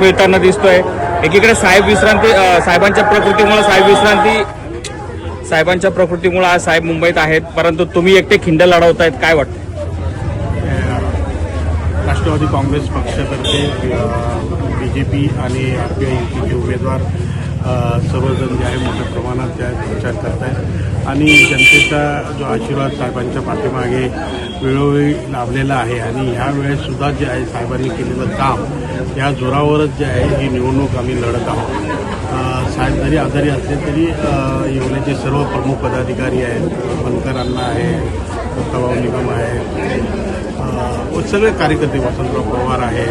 मिळताना दिसतोय. एकीकडे साहेब विश्रांती साहेबांच्या प्रकृतीमुळे साहेब विश्रांती साहेबांच्या प्रकृतीमुळे आज साहेब मुंबईत आहेत परंतु तुम्ही एकटे खिंड लढवतायत काय वाटतं राष्ट्रवादी काँग्रेस पक्षातर्फे बी जे पी आणि आर पी आय युतीचे उमेदवार सर्वजण जे आहे मोठ्या प्रमाणात त्या प्रचार करत आहेत आणि जनतेचा जो आशीर्वाद साहेबांच्या पाठीमागे वेळोवेळी लाभलेला आहे आणि ह्या वेळेससुद्धा जे आहे साहेबांनी केलेलं काम या जोरावरच जे आहे ही निवडणूक आम्ही लढत आहोत. साहेब जरी आजारी असले तरी योजनेचे सर्व प्रमुख पदाधिकारी आहेत बनकरांना आहे दत्ताभाऊ निगम आहे सगळे कार्यकर्ते वसंतराव पवार आहे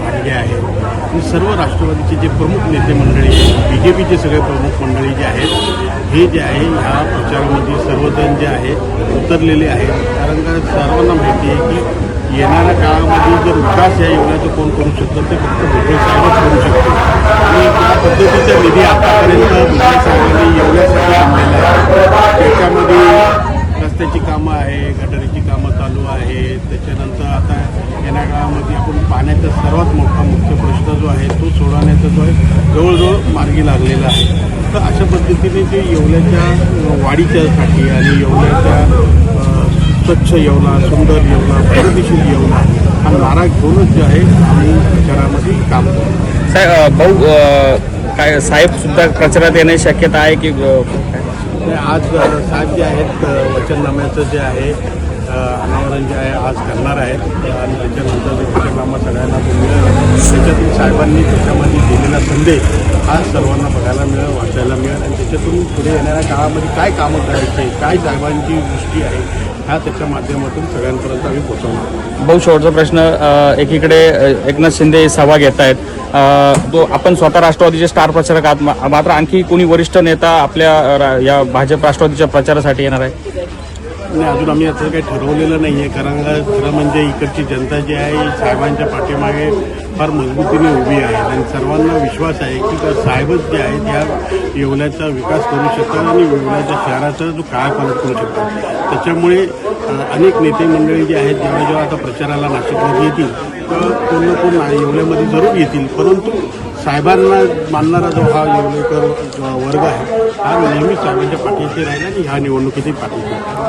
भांडे आहे आणि सर्व राष्ट्रवादीचे जे प्रमुख नेते मंडळी बी जे पीचे सगळे प्रमुख मंडळी जे आहेत हे जे आहे ह्या प्रचारामध्ये सर्वजण जे आहे उतरलेले आहेत. कारण का सर्वांना माहिती आहे की येणाऱ्या काळामध्ये जर विकास या योजनेचं कोण करू शकतं ते फक्त भुजबळ साहेबच करू शकतो आणि त्या पद्धतीचा निधी आतापर्यंत भुजबळ साहेबांनी एवढ्यासाठी आणलेला आहे त्याच्यामध्ये रस्त्याची कामं आहे गटारीची कामं चालू त्याच्यानंतर आता येण्या काळामध्ये आपण पाण्याचा सर्वात मोठा मुख्य प्रश्न जो आहे तो सोडवण्याचा जो आहे जवळजवळ मार्गी लागलेला आहे. तर अशा पद्धतीने जे येवल्याच्या वाढीच्यासाठी आणि येवल्याच्या स्वच्छ येवला सुंदर येवला प्रगतीशील येवला हा नारा घेऊनच जे आहे आम्ही प्रचारामध्ये काम करतो. साहेब भाऊ काय साहेब सुद्धा प्रचारात येण्याची शक्यता आहे की आज साहेब जे आहेत वचननाम्याचं जे आहे अनावरण जे आहे आज करणार आहेत. आणि त्याच्यानंतर ते सगळ्यांना मिळेल त्याच्यातून साहेबांनी त्याच्यामध्ये दिलेला संदेश आज सर्वांना बघायला मिळेल वाचायला मिळेल. आणि त्याच्यातून पुढे येणाऱ्या काळामध्ये काय कामं करायचे काय साहेबांची दृष्टी आहे ह्या त्याच्या माध्यमातून सगळ्यांपर्यंत आम्ही पोहोचवणार भाऊ शेवटचा प्रश्न एकीकडे एकनाथ शिंदे सभा घेत आहेत. तो आपण स्वतः राष्ट्रवादीचे स्टार प्रचारक आहात. मा- मात्र आणखी कोणी वरिष्ठ नेता आपल्या रा- या भाजप राष्ट्रवादीच्या प्रचारासाठी येणार आहे? नाही अजून आम्ही याचं काही ठरवलेलं नाही आहे कारण खरं म्हणजे इकडची जनता जी आहे साहेबांच्या पाठीमागे फार मजबूतीने उभी आहे. आणि सर्वांना विश्वास आहे की साहेबच जे आहेत या येवल्याचा विकास करू शकतात आणि येवल्याच्या शहराचा जो कायापालट करू शकतात. त्याच्यामुळे अनेक नेते मंडळी जे आहेत जेव्हा जेव्हा आता प्रचाराला नाशिकमध्ये येतील तर कोण ना कोण येवल्यामध्ये जरूर येतील. परंतु साहेबांना मानणारा जो हा येवलेकर वर्ग आहे हा नेहमी साहेबांच्या पाठीशी राहिला आणि ह्या निवडणुकीतही पाठीशी.